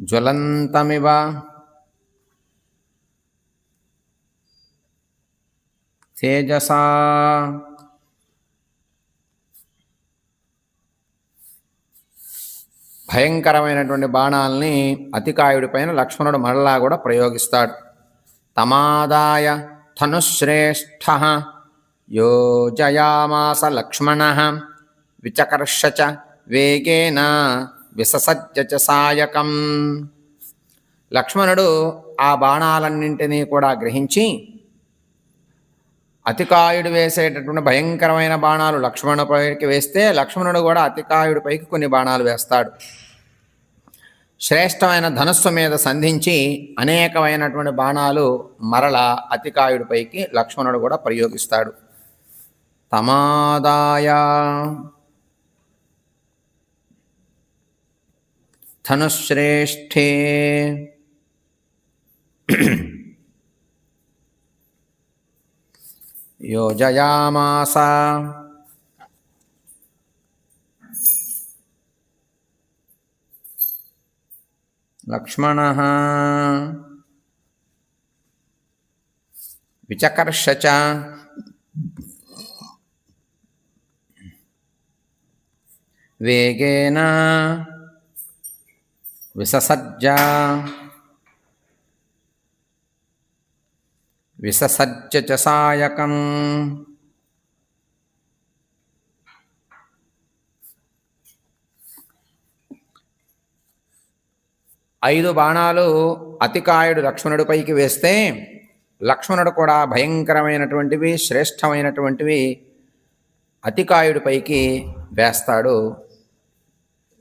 జ్వలంతమివ. తేజసా. భయంకరమైనటువంటి బాణాలని అతికాయుడి పైన లక్ష్మణుడు మరలా కూడా ప్రయోగిస్తాడు. తమాదాయ ధనుశ్రేష్ఠ యోజయామాస లక్ష్మణ విచకర్ష వేగేన విససజ్జ సాయకం లక్ష్మణుడు ఆ బాణాలన్నింటినీ కూడా గ్రహించి అతికాయుడు వేసేటటువంటి భయంకరమైన బాణాలు లక్ష్మణుడిపైకి వేస్తే లక్ష్మణుడు కూడా అతికాయుడిపైకి కొన్ని బాణాలు వేస్తాడు. శ్రేష్టమైన ధనస్సు మీద సంధించి అనేకమైనటువంటి బాణాలు మరల అతికాయుడిపైకి లక్ష్మణుడు కూడా ప్రయోగిస్తాడు. తమాదాయ. धनुश्रेष्ठे। योजयामास लक्ष्मणः। विचकर्ष च। वेगेन విససజ్జ విససజ్జ చ సాయకం. ఐదు బాణాలు అతికాయుడు లక్ష్మణుడిపైకి వేస్తే లక్ష్మణుడు కూడా భయంకరమైనటువంటివి శ్రేష్టమైనటువంటివి అతికాయుడిపైకి వేస్తాడు.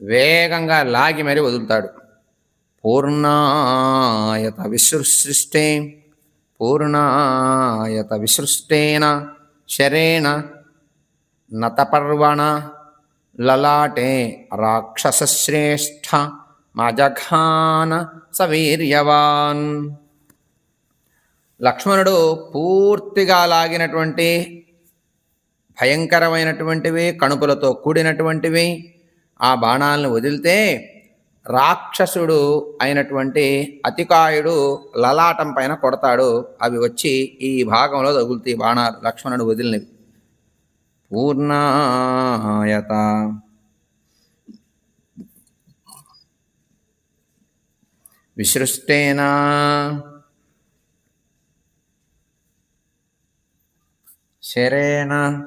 వేగంగా లాగి మరీ వదులుతాడు. పూర్ణాయత విశ్రుసృష్టే పూర్ణాయత విసృష్టేన శరేణ నతపర్వణ లలాటే రాక్షసశ్రేష్ఠ మజఘాన సవీర్యవాన్. లక్ష్మణుడు పూర్తిగా లాగినటువంటి భయంకరమైనటువంటివి కణుపులతో కూడినటువంటివి ఆ బాణాలను వదిలితే రాక్షసుడు అయినటువంటి అతికాయుడు లలాటం పైన కొడతాడు. అవి వచ్చి ఈ భాగంలో తగులుతాయి. బాణాలు లక్ష్మణుడు వదిలినవి. పూర్ణాయత. విసృష్టేనా? శరేణ